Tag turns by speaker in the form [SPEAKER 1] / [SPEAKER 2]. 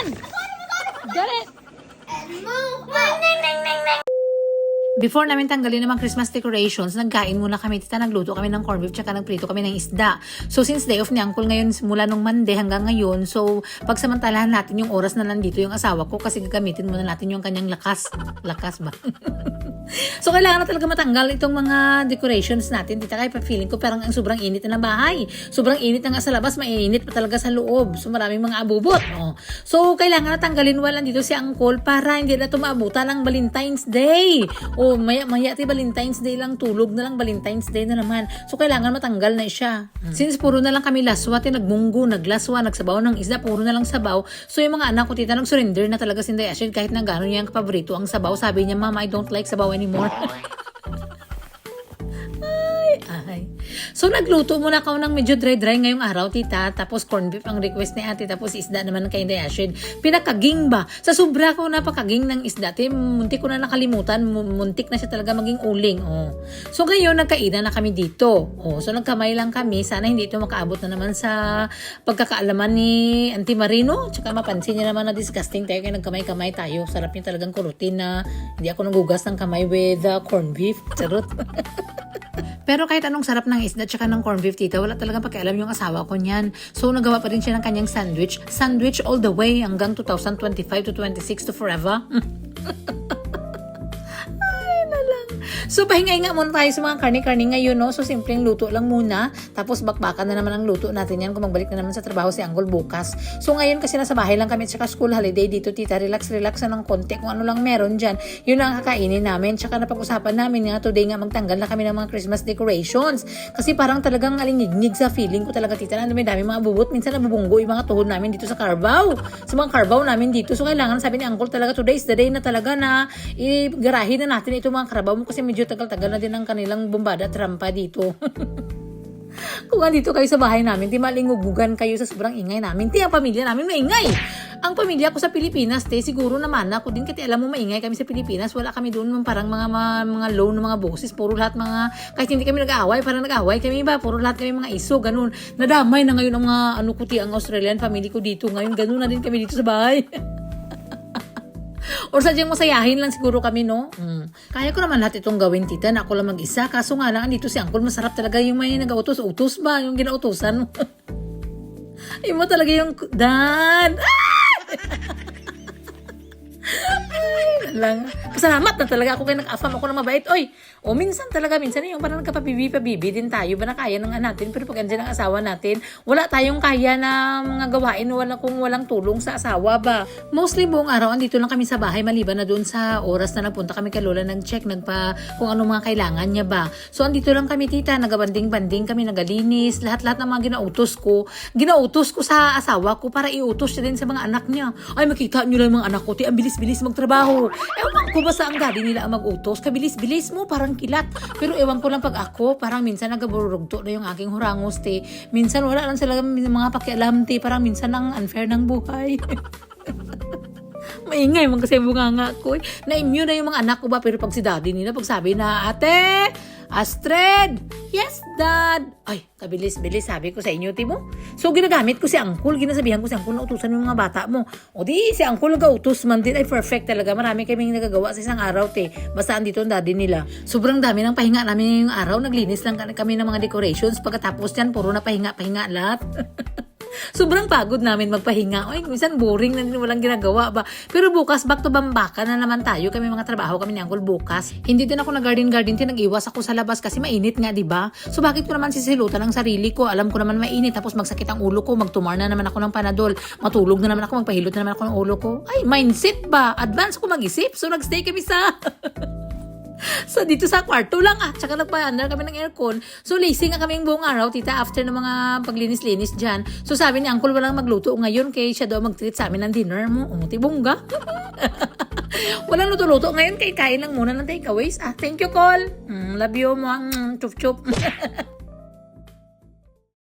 [SPEAKER 1] Done. It. And move. Before namin tanggalin naman Christmas decorations, nagkain muna kami. Tita, nagluto kami ng corned beef tsaka nagprito kami ng isda. So, since day off ni Uncle ngayon, mula nung Monday hanggang ngayon, so, pagsamantalahan natin yung oras na nandito yung asawa ko kasi gagamitin muna natin yung kanyang lakas. Lakas ba? so, kailangan na talaga matanggal itong mga decorations natin. Tita, kaya feeling ko parang ang sobrang init na ng bahay. Sobrang init na nga sa labas, mainit pa talaga sa loob. So, maraming mga abubot. Oh. So, kailangan na tanggalin wala dito si Uncle para hindi na tumaabutan ng Valentine's Day. O, maya, maya, ti Valentine's Day lang, tulog na lang, Valentine's Day na naman. So, kailangan matanggal na siya. Since puro na lang kami laswa, ti nagmunggo, naglaswa, nagsabaw ng isda, puro na lang sabaw. So, yung mga anak ko, tita, nag-surrender na talaga si Inday Ashid kahit na gano'n niya ang paborito ang sabaw. Sabi niya, Mama, I don't like sabaw anymore. Ay. So, nagluto muna ako ng medyo dry-dry ngayong araw, tita. Tapos, corned beef ang request ni ate. Tapos, isda naman kay Dayashid. Pinakaging ba? Sa sobra ko napakaging ng isda. Te, muntik ko na nakalimutan. Mu- Muntik na siya talaga maging uling. Oh. So, ngayon, nagkainan na kami dito. Oh. So, nagkamay lang kami. Sana hindi ito makaabot na naman sa pagkakaalaman ni Auntie Marino. Tsaka mapansin niya naman na disgusting tayo kaya nagkamay-kamay tayo. Sarap niya talagang kurutin na hindi ako nagugas ng kamay with uh, corned beef. Charot. Pero kahit anong sarap ng isda tsaka ng corned beef tita, wala talagang pakialam yung asawa ko niyan. So nagawa pa rin siya ng kanyang sandwich. Sandwich all the way hanggang 2025 to 26 to forever. So, pahingay nga muna tayo sa mga karne-karne ngayon, no? So, simpleng luto lang muna. Tapos, bakbakan na naman ang luto natin yan kung magbalik na naman sa trabaho si Anggol bukas. So, ngayon kasi nasa bahay lang kami at school holiday dito, tita. Relax, relax na ng konti. Kung ano lang meron dyan, yun ang kakainin namin. Tsaka napag-usapan namin nga today nga magtanggal na kami ng mga Christmas decorations. Kasi parang talagang alingignig sa feeling ko talaga, tita. Na may dami mga bubot. Minsan nabubunggo yung mga tuhod namin dito sa Carabao. Sa mga Carabao namin dito. So, kailangan, sabi ni Uncle talaga, today is the day na talaga na igarahin na natin itong mga Carabao mo kasi medyo tagal-tagal na din ang kanilang bombada at rampa dito. Kung andito kayo sa bahay namin, di malingugugan kayo sa sobrang ingay namin. Ti, ang pamilya namin maingay. Ang pamilya ko sa Pilipinas, te, siguro naman ako din, kasi alam mo maingay kami sa Pilipinas. Wala kami doon mga parang mga, mga, mga low na mga boses. Puro lahat mga, kahit hindi kami nag-aaway, parang nag-aaway kami ba? Puro lahat kami mga iso, ganun. Nadamay na ngayon ang mga, ano ko, ti, ang Australian family ko dito. Ngayon, ganun na din kami dito sa bahay. Or sadyang masayahin lang siguro kami, no? Mm. Kaya ko naman lahat itong gawin, tita, na ako lang mag-isa. Kaso nga lang, dito si Uncle, masarap talaga yung may nag-utos-utos ba? Yung ginautosan. Mo talaga yung, Dad! Ay, lang. Pasalamat na talaga ako kaya nag-affam ako na mabait. Oy, o minsan talaga, minsan yung parang nagkapabibi-pabibi din tayo ba na kaya ng natin. Pero pag andyan ang asawa natin, wala tayong kaya na mga gawain wala kung walang tulong sa asawa ba. Mostly buong araw, andito lang kami sa bahay maliban na doon sa oras na nagpunta kami kay Lola nag-check, nagpa kung ano mga kailangan niya ba. So andito lang kami tita, nagabanding-banding kami, nagalinis, lahat-lahat ng mga ginautos ko. Ginautos ko sa asawa ko para iutos siya din sa mga anak niya. Ay, makita niyo lang mga anak ko, ti, ang bilis-bilis magtrabaho. Ewan ko ba sa ang daddy nila ang mag-utos? Kabilis-bilis mo, parang kilat. Pero ewan ko lang pag ako, parang minsan nagaburugto na yung aking hurangos, te. Minsan wala lang sila mga pakialam, te. Parang minsan ang unfair ng buhay. Maingay man kasi bunga nga ko. Eh. Na-immune na yung mga anak ko ba? Pero pag si daddy nila, pag sabi na, Ate! Astrid! Yes, Dad! Ay, kabilis-bilis sabi ko sa inyo, Timo. So, ginagamit ko si Uncle. Ginasabihan ko si Uncle na utusan yung mga bata mo. O di, si Uncle nag-utos man din. Ay, perfect talaga. Marami kaming nagagawa sa isang araw, te. Basta andito ang daddy nila. Sobrang dami ng pahinga namin yung araw. Naglinis lang kami ng mga decorations. Pagkatapos yan, puro na pahinga-pahinga lahat. Sobrang pagod namin magpahinga. Ay, minsan boring na din walang ginagawa ba. Pero bukas, back to Bambaka na naman tayo. Kami mga trabaho kami ni Uncle bukas. Hindi din ako nag-garden-garden. Nag-iwas ako sa labas kasi mainit nga, di ba? So bakit ko naman sisilutan ang sarili ko? Alam ko naman mainit. Tapos magsakit ang ulo ko. Magtumar na naman ako ng panadol. Matulog na naman ako. Magpahilot na naman ako ng ulo ko. Ay, mindset ba? Advance ko mag-isip. So nagstay kami sa... So, dito sa kwarto lang ah. Tsaka nagpa-under kami ng aircon. So, lazy nga kami buong araw, tita, after ng mga paglinis-linis dyan. So, sabi ni Uncle, walang magluto ngayon kay siya daw mag-treat sa amin ng dinner mo. Umuti bongga. walang luto-luto ngayon kay kain lang muna ng takeaways. Ah, thank you, Col. Mm, love you. Mm, chup-chup.